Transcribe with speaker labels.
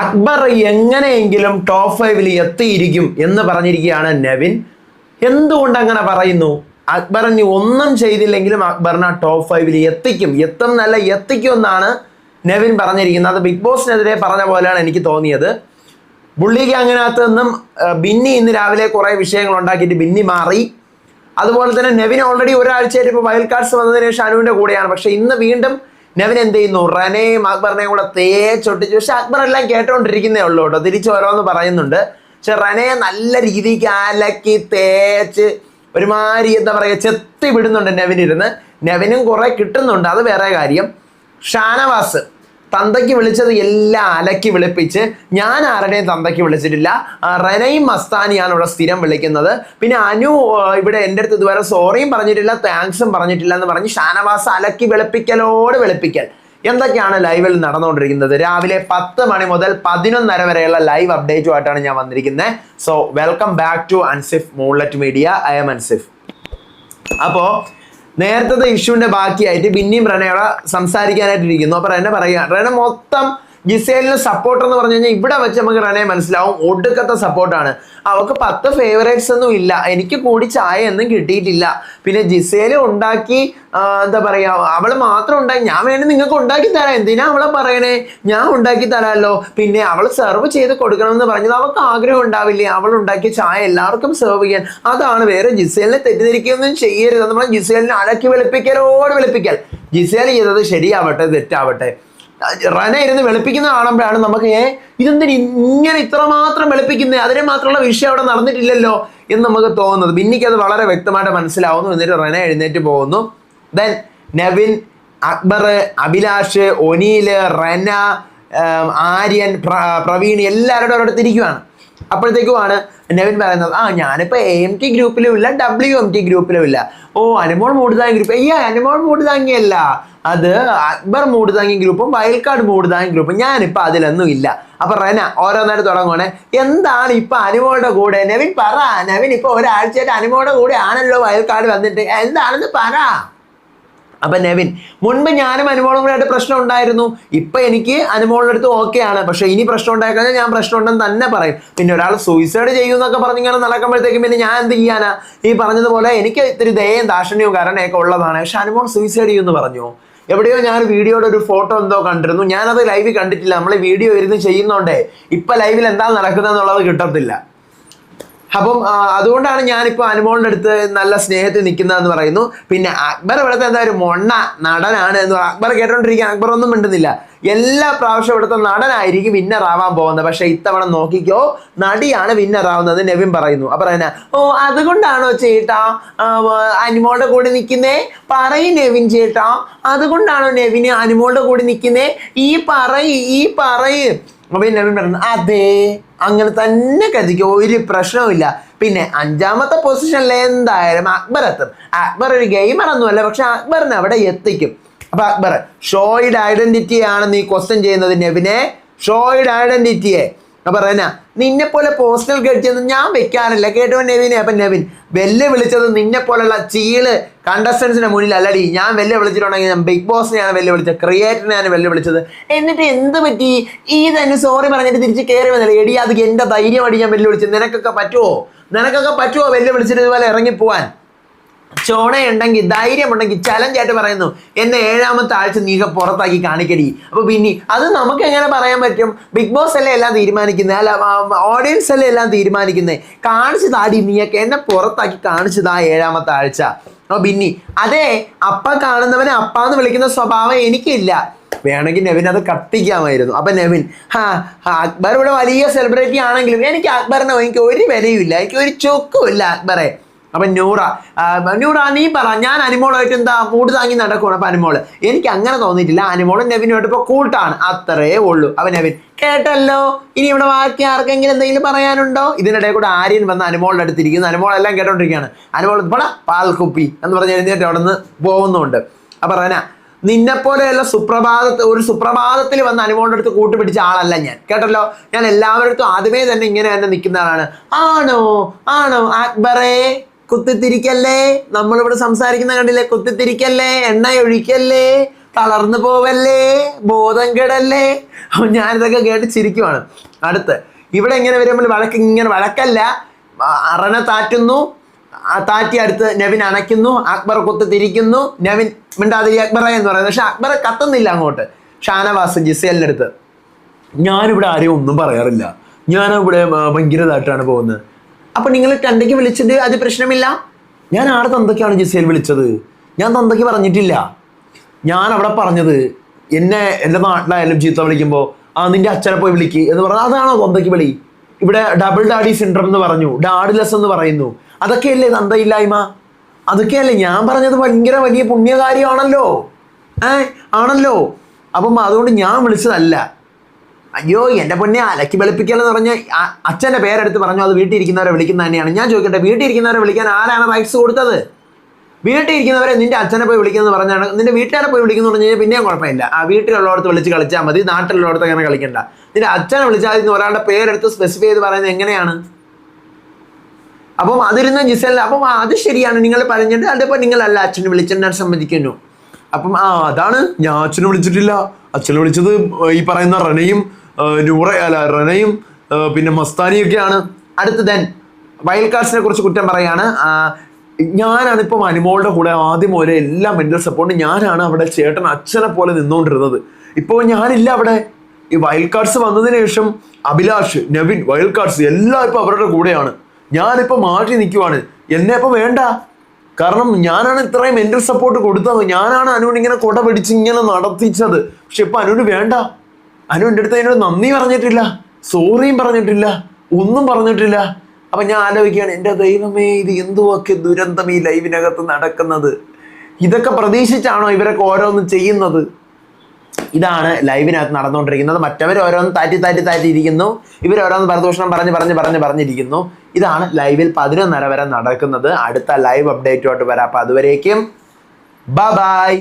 Speaker 1: അക്ബർ എങ്ങനെയെങ്കിലും ടോപ്പ് ഫൈവിൽ എത്തിയിരിക്കും എന്ന് പറഞ്ഞിരിക്കുകയാണ് നവിൻ. എന്തുകൊണ്ട് അങ്ങനെ പറയുന്നു അക്ബറിന് ഒന്നും ചെയ്തില്ലെങ്കിലും അക്ബറിനെ ടോപ്പ് ഫൈവിൽ എത്തിക്കും. എത്തുന്നല്ല എത്തിക്കും എന്നാണ് നവിൻ പറഞ്ഞിരിക്കുന്നത്. അത് ബിഗ് ബോസിനെതിരെ പറഞ്ഞ പോലെയാണ് എനിക്ക് തോന്നിയത്. ബുള്ളി ഗ്യാങ്ങിനകത്ത് നിന്നും ബിന്നി ഇന്ന് രാവിലെ കുറേ വിഷയങ്ങൾ ഉണ്ടാക്കിയിട്ട് ബിന്നി മാറി. അതുപോലെ തന്നെ നെവിൻ ഓൾറെഡി ഒരാഴ്ചയായിട്ട് ഇപ്പോൾ കാർഡ്സ് വന്നതിന് ശേഷം അനുവിന്റെ കൂടെയാണ്. പക്ഷെ ഇന്ന് വീണ്ടും നെവിൻ എന്ത് ചെയ്യുന്നു? റനയും അക്ബറിനെയും കൂടെ തേച്ചൊട്ടിച്ചു പക്ഷെ അക്ബർ എല്ലാം കേട്ടോണ്ടിരിക്കുന്നേ ഉള്ളൂ കേട്ടോ. തിരിച്ചു ഓരോന്ന് പറയുന്നുണ്ട്. പക്ഷെ റനയെ നല്ല രീതിക്ക് അലക്കി തേച്ച് ഒരുമാതിരി എന്താ പറയുക ചെത്തി വിടുന്നുണ്ട് നെവിൻ ഇരുന്ന്. നെവിനും കുറെ കിട്ടുന്നുണ്ട്. അത് വേറെ കാര്യം. ഷാനവാസ്. തന്തയ്ക്ക് വിളിച്ചത് എല്ലാം അലക്കി വിളിപ്പിച്ച് ഞാൻ ആരുടെയും തന്തയ്ക്ക് വിളിച്ചിട്ടില്ല. റനയും മസ്താനിയാണ് ഇവിടെ സ്ഥിരം വിളിക്കുന്നത്. പിന്നെ അനു ഇവിടെ എന്റെ അടുത്ത് ഇതുവരെ സോറിയും പറഞ്ഞിട്ടില്ല താങ്ക്സും പറഞ്ഞിട്ടില്ല എന്ന് പറഞ്ഞ് ഷാനവാസ് അലക്കി വെളുപ്പിക്കലോട് വെളുപ്പിക്കൽ. എന്തൊക്കെയാണ് ലൈവിൽ നടന്നുകൊണ്ടിരിക്കുന്നത്? രാവിലെ പത്ത് മണി മുതൽ പതിനൊന്നര വരെയുള്ള ലൈവ് അപ്ഡേറ്റുമായിട്ടാണ് ഞാൻ വന്നിരിക്കുന്നത്. So welcome back to Ansif Moonlet Media I'm Ansif അപ്പോ നേരത്തെ ഇഷ്യൂവിന്റെ ബാക്കിയായിട്ട് പിന്നെയും റനയോടെ സംസാരിക്കാനായിട്ടിരിക്കുന്നു. അപ്പൊ റെന പറയുക റെന മൊത്തം ജിസേലിന് സപ്പോർട്ട് എന്ന് പറഞ്ഞു കഴിഞ്ഞാൽ ഇവിടെ വെച്ച് നമുക്ക് റനെ മനസ്സിലാവും ഒടുക്കത്തെ സപ്പോർട്ടാണ് അവൾക്ക് പത്ത് ഫേവറേറ്റ്സ് ഒന്നും ഇല്ല. എനിക്ക് കൂടി ചായ ഒന്നും കിട്ടിയിട്ടില്ല. പിന്നെ ജിസേൽ ഉണ്ടാക്കി എന്താ പറയുക അവൾ മാത്രം ഉണ്ടാക്കി ഞാൻ വേണമെങ്കിൽ നിങ്ങൾക്ക് ഉണ്ടാക്കി തരാം. എന്തിനാ അവളെ പറയണേ? ഞാൻ ഉണ്ടാക്കി തരാമല്ലോ. പിന്നെ അവൾ സെർവ് ചെയ്ത് കൊടുക്കണമെന്ന് പറഞ്ഞത് അവൾക്ക് ആഗ്രഹം ഉണ്ടാവില്ലേ? അവൾ ഉണ്ടാക്കിയ ചായ എല്ലാവർക്കും സെർവ് ചെയ്യാൻ. അതാണ് വേറെ ജിസേലിനെ തെറ്റിദ്ധരിക്കുകയൊന്നും ചെയ്യരുത് നമ്മൾ ജിസേലിനെ അടക്കി വെളുപ്പിക്കലോട് വെളുപ്പിക്കൽ. ജിസേൽ ചെയ്തത് ശരിയാവട്ടെ തെറ്റാവട്ടെ. റന ഇരുന്ന് വെളുപ്പിക്കുന്ന കാണുമ്പോഴാണ് നമുക്ക് ഏ ഇതെന്തിന് ഇങ്ങനെ ഇത്രമാത്രം വെളുപ്പിക്കുന്നത് അതിനെ മാത്രമുള്ള വിഷയം അവിടെ നടന്നിട്ടില്ലല്ലോ? എന്ന് നമുക്ക് തോന്നുന്നത്. ബിന്നിക്ക് അത് വളരെ വ്യക്തമായിട്ട് മനസ്സിലാവുന്നു. എന്നിട്ട് റന എഴുന്നേറ്റ് പോകുന്നു. ദെൻ നവിൻ അക്ബർ അഭിലാഷ് ഒനീൽ റന ആര്യൻ പ്രവീൺ എല്ലാവരുടെ ഒരിടത്ത് ഇരിക്കുവാണ്. അപ്പോഴത്തേക്കുമാണ് നെവിൻ പറയുന്നത് ആ ഞാനിപ്പോൾ എ എം ടി ഗ്രൂപ്പിലും ഇല്ല ഡബ്ല്യു എം ടി ഗ്രൂപ്പിലും ഇല്ല. ഓ അനുമോൾ മൂടുതാങ്ങി ഗ്രൂപ്പ് ഈ അനുമോൾ മൂടുതാങ്ങിയല്ല. അത് അക്ബർ മൂടുതാങ്ങി ഗ്രൂപ്പും വയൽക്കാട് മൂടുതാങ്ങി ഗ്രൂപ്പും ഞാനിപ്പോൾ അതിലൊന്നും ഇല്ല. അപ്പം റെന ഓരോന്നേരം തുടങ്ങുവാണെ. എന്താണ് ഇപ്പം അനുമോളുടെ കൂടെ? നെവിൻ പറ നെവിൻ ഇപ്പോൾ ഒരാഴ്ചയായിട്ട് അനുമോളുടെ കൂടെ ആണല്ലോ വയൽക്കാട് വന്നിട്ട്. എന്താണെന്ന് പറ. അപ്പൊ നെവിൻ മുൻപ് ഞാനും അനുമോളും കൂടെ ആയിട്ട് പ്രശ്നം ഉണ്ടായിരുന്നു. ഇപ്പൊ എനിക്ക് അനുമോളുടെ അടുത്ത് ഓക്കെ ആണ്. പക്ഷെ ഇനി പ്രശ്നം ഉണ്ടായിക്കഴിഞ്ഞാൽ ഞാൻ പ്രശ്നം ഉണ്ടെന്ന് തന്നെ പറയും. പിന്നെ ഒരാൾ സൂയിസൈഡ് ചെയ്യുമെന്നൊക്കെ പറഞ്ഞിങ്ങനെ നടക്കുമ്പോഴത്തേക്കും പിന്നെ ഞാൻ എന്ത് ചെയ്യാനാ? ഈ പറഞ്ഞതുപോലെ എനിക്ക് ഇത്തിരി ദയയും ദാക്ഷണ്യവും കാരണമൊക്കെ ഉള്ളതാണ്. പക്ഷെ അനുമോൾ സൂയിസൈഡ് ചെയ്യുമെന്ന് പറഞ്ഞു. എവിടെയോ ഞാൻ വീഡിയോയുടെ ഒരു ഫോട്ടോ എന്തോ കണ്ടിരുന്നു. ഞാനത് ലൈവിൽ കണ്ടിട്ടില്ല. നമ്മൾ വീഡിയോ ഇരുന്ന് ചെയ്യുന്നോണ്ടേ. ഇപ്പൊ ലൈവിൽ എന്താ നടക്കുന്നത് എന്നുള്ളത് കിട്ടത്തില്ല. അപ്പം അതുകൊണ്ടാണ് ഞാനിപ്പോൾ അനുമോളിന്റെ അടുത്ത് നല്ല സ്നേഹത്തിൽ നിൽക്കുന്നതെന്ന് പറയുന്നു. പിന്നെ അക്ബർ ഇവിടുത്തെ എന്താ ഒരു മൊണ്ണ നടനാണ് എന്ന് പറയുന്നത് അക്ബർ കേട്ടോണ്ടിരിക്കാൻ അക്ബർ ഒന്നും മിണ്ടുന്നില്ല. എല്ലാ പ്രാവശ്യം ഇവിടുത്തെ നടനായിരിക്കും വിന്നർ ആവാൻ പോകുന്നത്. പക്ഷെ ഇത്തവണ നോക്കിക്കോ നടിയാണ് വിന്നർ ആവുന്നത് നെവിൻ പറയുന്നു. അപ്പൊ പറയുന്ന ഓ അതുകൊണ്ടാണോ ചേട്ടാ അനുമോളുടെ കൂടെ നിൽക്കുന്നേ? പറയ് നെവിൻ ചേട്ടാ. അതുകൊണ്ടാണോ നെവിന് അനുമോളുടെ കൂടെ നിൽക്കുന്നേ? ഈ പറയ് ഈ പറയ്. അപ്പൊ പിന്നെ പറഞ്ഞു അതെ അങ്ങനെ തന്നെ കരുതിക്കോ ഒരു പ്രശ്നവുമില്ല. പിന്നെ അഞ്ചാമത്തെ പൊസിഷനിൽ എന്തായാലും അക്ബർ എത്തും. അക്ബർ ഒരു ഗെയിമർ ഒന്നുമല്ല പക്ഷെ അക്ബറിനെ അവിടെ എത്തിക്കും. അപ്പൊ അക്ബർ ഷോയുടെ ഐഡന്റിറ്റിയാണ് നീ ക്വസ്റ്റ്യൻ ചെയ്യുന്നത് നെവിനെ. ഷോയുടെ ഐഡന്റിറ്റിയെ അപ്പൊ പറയുന്ന നിന്നെ പോലെ പോസ്റ്റൽ കഴിച്ചൊന്നും ഞാൻ വെക്കാറില്ല. കേട്ടോ നെവിനെ. അപ്പൊ നെവിൻ വെല്ല് വിളിച്ചത് നിന്നെ പോലുള്ള ചീൾ കണ്ടസ്റ്റൻസിന്റെ മുന്നിൽ അല്ലടി ഞാൻ വെല്ലു വിളിച്ചിട്ടുണ്ടെങ്കിൽ ഞാൻ ബിഗ് ബോസിനെയാണ് വെല്ലു വിളിച്ചത് ക്രിയേറ്ററിനെയാണ് വെല്ലു വിളിച്ചത് എന്നിട്ട് എന്ത് പറ്റി? ഈ തന്നെ സോറി പറഞ്ഞിട്ട് തിരിച്ച് കയറി വന്നില്ല? എടി അത് എന്റെ ധൈര്യം അടി ഞാൻ വെല്ലു വിളിച്ചത് നിനക്കൊക്കെ പറ്റുമോ നിനക്കൊക്കെ പറ്റുമോ വെല്ലു വിളിച്ചിട്ട് ഇതുപോലെ ഇറങ്ങി പോവാൻ ചോണയുണ്ടെങ്കിൽ ധൈര്യമുണ്ടെങ്കിൽ ചലഞ്ച് ആയിട്ട് പറയുന്നു. എന്നെ ഏഴാമത്തെ ആഴ്ച നീക പുറത്താക്കി കാണിക്കടി. അപ്പൊ പിന്നെ അത് നമുക്ക് എങ്ങനെ പറയാൻ പറ്റും? ബിഗ് ബോസ് അല്ലേ എല്ലാം തീരുമാനിക്കുന്നത് അല്ല ഓഡിയൻസ് അല്ലേ എല്ലാം തീരുമാനിക്കുന്നത് കാണിച്ചതാടി നീയൊക്കെ എന്നെ പുറത്താക്കി കാണിച്ചതാ ഏഴാമത്തെ ആഴ്ച. അപ്പൊ ബിന്നി. അതെ അപ്പ കാണുന്നവനെ അപ്പ എന്ന് വിളിക്കുന്ന സ്വഭാവം എനിക്കില്ല. വേണമെങ്കിൽ നെവിൻ അത് കത്തിക്കാമായിരുന്നു. അപ്പൊ നെവിൻ ഹാ, അക്ബർ ഇവിടെ വലിയ സെലിബ്രിറ്റി ആണെങ്കിലും എനിക്ക് അക്ബറിനെ എനിക്ക് ഒരു വിലയുമില്ല. എനിക്ക് ഒരു ചൊക്കുമില്ല അക്ബറെ. അപ്പൊ നൂറ. നൂറ നീ പറ. ഞാൻ അനിമോളായിട്ട് എന്താ മൂട് താങ്ങി നടക്കുവാണ് അപ്പൊ അനിമോൾ. എനിക്ക് അങ്ങനെ തോന്നിയിട്ടില്ല. അനിമോളും നെവിനുമായിട്ട് ഇപ്പൊ കൂട്ടാണ്. അത്രേ ഉള്ളൂ. അപ്പൊ നെവിൻ കേട്ടല്ലോ? ഇനി ഇവിടെ ബാക്കി ആർക്കെങ്കിലും എന്തെങ്കിലും പറയാനുണ്ടോ? ഇതിനിടയിൽ കൂടെ ആര്യൻ വന്ന് അനുമോളുടെ അടുത്തിരിക്കുന്നു അനുമോളെല്ലാം കേട്ടോണ്ടിരിക്കുകയാണ്. അനുമോൾ പട പാൽക്കുപ്പി എന്ന് പറഞ്ഞ് എഴുന്നേറ്റ് അവിടെ നിന്ന് പോകുന്നുണ്ട്. അപ്പൊ റന നിന്നെ പോലെയുള്ള സുപ്രഭാതത്തിൽ ഒരു സുപ്രഭാതത്തിൽ വന്ന് അനുമോളുടെ അടുത്ത് കൂട്ടുപിടിച്ച ആളല്ല ഞാൻ. കേട്ടല്ലോ? ഞാൻ എല്ലാവരുടെ അടുത്തും ആദ്യമേ തന്നെ ഇങ്ങനെ തന്നെ നിൽക്കുന്ന ആളാണ്. ആണോ? ആണോ? അക്ബറേ? കുത്തിത്തിരിക്കല്ലേ? നമ്മളിവിടെ സംസാരിക്കുന്ന കണ്ടില്ലേ? കുത്തിത്തിരിക്കല്ലേ? എണ്ണ ഒഴിക്കല്ലേ തളർന്നു പോവല്ലേ? ബോധം കെടല്ലേ? അപ്പൊ ഞാനിതൊക്കെ കേട്ട് ചിരിക്കുവാണ്. അടുത്ത് ഇവിടെ ഇങ്ങനെ വരുമ്പോൾ വഴക്ക് ഇങ്ങനെ വഴക്കല്ല. അറന താറ്റുന്നു. താറ്റി അടുത്ത് നവിൻ അണയ്ക്കുന്നു. അക്ബർ കുത്തി തിരിക്കുന്നു നവിൻ മിണ്ടാതിരി അക്ബറ എന്ന് പറയുന്നത് പക്ഷെ അക്ബർ കത്തുന്നില്ല അങ്ങോട്ട്. ഷാനവാസ് ജിസേലിന്റെ അടുത്ത്. ഞാനിവിടെ ആരെയും ഒന്നും പറയാറില്ല. ഞാനിവിടെ ഭയങ്കരതായിട്ടാണ് പോകുന്നത്. അപ്പൊ നിങ്ങൾ തന്തയ്ക്ക് വിളിച്ചിട്ട് അത് പ്രശ്നമില്ല? ഞാൻ ആടെ തന്തയ്ക്കാണ് ജിസേൽ വിളിച്ചത്. ഞാൻ തന്തയ്ക്ക് പറഞ്ഞിട്ടില്ല. ഞാൻ അവിടെ പറഞ്ഞത് എന്നെ എന്റെ നാട്ടിലായാലും ചീത്ത വിളിക്കുമ്പോൾ ആ നിന്റെ അച്ഛനെ പോയി വിളിക്ക് എന്ന് പറഞ്ഞാൽ അതാണോ തന്തയ്ക്ക് വിളി? ഇവിടെ ഡബിൾ ഡാഡി സിൻഡ്രം എന്ന് പറഞ്ഞു ഡാഡിലെസ് എന്ന് പറയുന്നു. അതൊക്കെയല്ലേ തന്തയില്ലായ്മ? അതൊക്കെയല്ലേ? ഞാൻ പറഞ്ഞത് ഭയങ്കര വലിയ പുണ്യകാര്യമാണല്ലോ. ഏ ആണല്ലോ. അപ്പം അതുകൊണ്ട് ഞാൻ വിളിച്ചതല്ല. അയ്യോ എന്റെ പൊന്നെ അലക്കി വെളുപ്പിക്കലെന്ന് പറഞ്ഞ് അച്ഛന്റെ പേരെടുത്ത് പറഞ്ഞു അത് വീട്ടിൽ ഇരിക്കുന്നവരെ വിളിക്കുന്ന തന്നെയാണ്. ഞാൻ ചോദിക്കട്ടെ വീട്ടിൽ ഇരിക്കുന്നവരെ വിളിക്കാൻ ആരാണ് റൈറ്റ്സ് കൊടുത്തത്? വീട്ടിൽ ഇരിക്കുന്നവരെ നിന്റെ അച്ഛനെ പോയി വിളിക്കുന്നത് പറഞ്ഞാണ് നിന്റെ വീട്ടുകാരെ പോയി വിളിക്കുന്നു പറഞ്ഞു കഴിഞ്ഞാൽ പിന്നെയും കുഴപ്പമില്ല. ആ വീട്ടിലുള്ളവർക്ക് വിളിച്ച് കളിച്ചാൽ മതി നാട്ടിലുള്ളവർക്ക് അങ്ങനെ കളിക്കണ്ട. നിന്റെ അച്ഛനെ വിളിച്ചാൽ ഇന്ന് ഒരാളുടെ പേരെടുത്ത് സ്പെസിഫൈ ചെയ്ത് പറയുന്നത് എങ്ങനെയാണ്? അപ്പം അതിരുന്ന ജിസല്ല അപ്പം അത് ശരിയാണ് നിങ്ങൾ പറഞ്ഞിട്ട് അതിപ്പോൾ നിങ്ങളല്ല അച്ഛനെ വിളിച്ചിട്ട് സംബന്ധിക്കുന്നു അപ്പം ആ അതാണ് ഞാൻ അച്ഛനെ വിളിച്ചിട്ടില്ല. അച്ഛനെ വിളിച്ചത് ഈ പറയുന്ന റനയും നൂറ അല്ല റനയും പിന്നെ മസ്താനിയൊക്കെയാണ്. അടുത്ത് ദെൻ വൈൽഡ് കാർഡ്സിനെ കുറിച്ച് കുറ്റം പറയാണ്. ഞാനാണിപ്പം അനുമോളുടെ കൂടെ ആദ്യം മുതലേ എല്ലാ മെന്റൽ സപ്പോർട്ടും ഞാനാണ് അവിടെ ചേട്ടൻ അച്ഛനെ പോലെ നിന്നുകൊണ്ടിരുന്നത്. ഇപ്പോൾ ഞാനില്ല അവിടെ. ഈ വൈൽഡ് കാർഡ്സ് വന്നതിന് ശേഷം അഭിലാഷ് നവിൻ വൈൽഡ് കാർഡ്സ് എല്ലാം ഇപ്പം അവരുടെ കൂടെയാണ്. ഞാനിപ്പോൾ മാറ്റി നിൽക്കുവാണ് എന്നെ ഇപ്പം വേണ്ട. കാരണം ഞാനാണ് ഇത്രയും മെന്റൽ സപ്പോർട്ട് കൊടുത്തത്. ഞാനാണ് അനുവിന് ഇങ്ങനെ കൊട പിടിച്ച് ഇങ്ങനെ നടത്തിച്ചത്. പക്ഷെ ഇപ്പം അനുവിന് വേണ്ട. അനു എന്റെ അടുത്ത് അതിനോട് നന്ദി പറഞ്ഞിട്ടില്ല സോറിയും പറഞ്ഞിട്ടില്ല ഒന്നും പറഞ്ഞിട്ടില്ല. അപ്പം ഞാൻ ആലോചിക്കുകയാണ് എന്റെ ദൈവമേ ഇത് എന്തുവാക്കിയ ദുരന്തം ഈ ലൈവിനകത്ത് നടക്കുന്നത്? ഇതൊക്കെ പ്രതീക്ഷിച്ചാണോ ഇവരൊക്കെ ഓരോന്നും ചെയ്യുന്നത്? ഇതാണ് ലൈവിനകത്ത് നടന്നുകൊണ്ടിരിക്കുന്നത്. മറ്റവർ ഓരോന്ന് താറ്റി താറ്റി താറ്റി ഇരിക്കുന്നു. ഇവർ ഓരോന്ന് പരദൂഷണം പറഞ്ഞ് പറഞ്ഞ് പറഞ്ഞ് പറഞ്ഞിരിക്കുന്നു. ഇതാണ് ലൈവിൽ പതിനൊന്നര വരെ നടക്കുന്നത്. അടുത്ത ലൈവ് അപ്ഡേറ്റുമായിട്ട് വരാം. അപ്പം അതുവരേക്കും ബ ബായ്